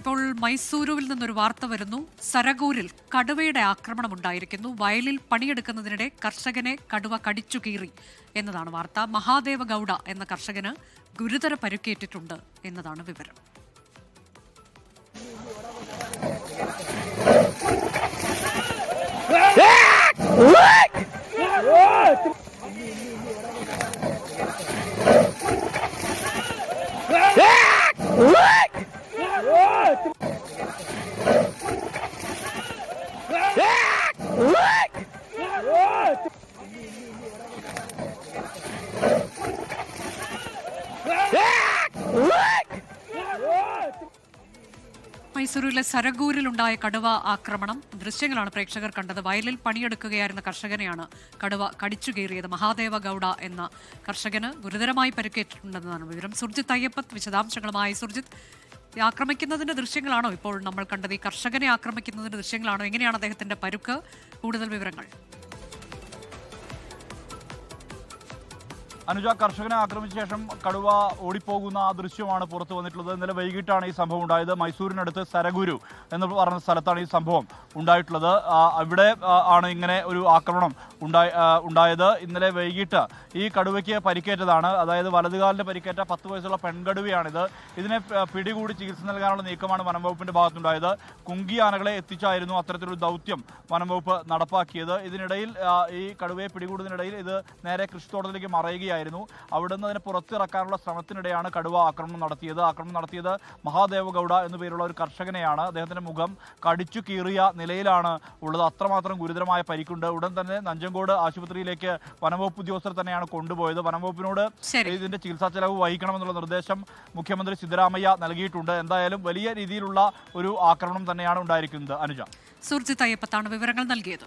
ഇപ്പോൾ മൈസൂരുവിൽ നിന്നൊരു വാർത്ത വരുന്നു. സരഗൂരിൽ കടുവയുടെ ആക്രമണം ഉണ്ടായിരിക്കുന്നു വയലിൽ പണിയെടുക്കുന്നതിനിടെ കർഷകനെ കടുവ കടിച്ചു കീറി എന്നതാണ് വാർത്ത. മഹാദേവ ഗൌഡ എന്ന കർഷകന് ഗുരുതര പരുക്കേറ്റിട്ടുണ്ട് എന്നതാണ് വിവരം. മൈസൂരിലെ സരഗൂരിലുണ്ടായ കടുവ ആക്രമണം. ദൃശ്യങ്ങളാണ് പ്രേക്ഷകർ കണ്ടത്. വയലിൽ പണിയെടുക്കുകയായിരുന്ന കർഷകനെയാണ് കടുവ കടിച്ചു കീറിയത്. മഹാദേവ ഗൌഡ എന്ന കർഷകന് ഗുരുതരമായി പരിക്കേറ്റിട്ടുണ്ടെന്നാണ് വിവരം. സുർജിത് അയ്യപ്പത്ത് വിശദാംശങ്ങളുമായി. സുർജിത്ത് ഈ ആക്രമിക്കുന്നതിന്റെ ദൃശ്യങ്ങളാണോ ഇപ്പോൾ നമ്മൾ കണ്ടത്? ഈ കർഷകനെ ആക്രമിക്കുന്നതിന്റെ ദൃശ്യങ്ങളാണോ? എങ്ങനെയാണ് അദ്ദേഹത്തിന്റെ പരുക്ക്? കൂടുതൽ വിവരങ്ങൾ. അനുജ കർഷകനെ ആക്രമിച്ച ശേഷം കടുവ ഓടിപ്പോകുന്ന ആ ദൃശ്യമാണ് പുറത്തു വന്നിട്ടുള്ളത്. ഇന്നലെ വൈകിട്ടാണ് ഈ സംഭവം ഉണ്ടായത്. മൈസൂരിനടുത്ത് സരഗുരു എന്ന് പറഞ്ഞ സ്ഥലത്താണ് ഈ സംഭവം ഉണ്ടായിട്ടുള്ളത്. അവിടെ ആണ് ഇങ്ങനെ ഒരു ആക്രമണം ഉണ്ടായി ഉണ്ടായത്. ഇന്നലെ വൈകിട്ട് ഈ കടുവയ്ക്ക് പരിക്കേറ്റതാണ്. അതായത് വലതുകാലിന് പരിക്കേറ്റ പത്ത് വയസ്സുള്ള പെൺകടുവയാണിത്. ഇതിനെ പിടികൂടി ചികിത്സ നൽകാനുള്ള നീക്കമാണ് വനംവകുപ്പിന്റെ ഭാഗത്തുണ്ടായത്. കുങ്കി ആനകളെ എത്തിച്ചായിരുന്നു അത്തരത്തിലൊരു ദൗത്യം വനംവകുപ്പ് നടപ്പാക്കിയത്. ഇതിനിടയിൽ ഈ കടുവയെ പിടികൂടുന്നതിനിടയിൽ ഇത് നേരെ കൃഷിത്തോട്ടത്തിലേക്ക് മറയുകയായിരുന്നു. അവിടെ നിന്ന് അതിനെ പുറത്തിറക്കാനുള്ള ശ്രമത്തിനിടെയാണ് കടുവ ആക്രമണം നടത്തിയത്. ആക്രമണം നടത്തിയത് മഹാദേവ ഗൗഡ എന്നു പേരുള്ള ഒരു കർഷകനെയാണ്. അദ്ദേഹത്തിന്റെ മുഖം കടിച്ചു കീറിയ നിലയിലാണ് ഉള്ളത്. അത്രമാത്രം ഗുരുതരമായ പരിക്കുണ്ട്. ഉടൻ തന്നെ നഞ്ചങ്കോട് ആശുപത്രിയിലേക്ക് വനംവകുപ്പ് ഉദ്യോഗസ്ഥർ തന്നെയാണ് കൊണ്ടുപോയത്. വനംവകുപ്പിനോട്. ഇതിന്റെ ചികിത്സാ ചെലവ് വഹിക്കണമെന്നുള്ള നിർദ്ദേശം മുഖ്യമന്ത്രി സിദ്ധരാമയ്യ നൽകിയിട്ടുണ്ട്. എന്തായാലും വലിയ രീതിയിലുള്ള ഒരു ആക്രമണം തന്നെയാണ് ഉണ്ടായിരിക്കുന്നത്. അനുജ. സുർജിത് അയ്യപ്പത്താണ് വിവരങ്ങൾ നൽകിയത്.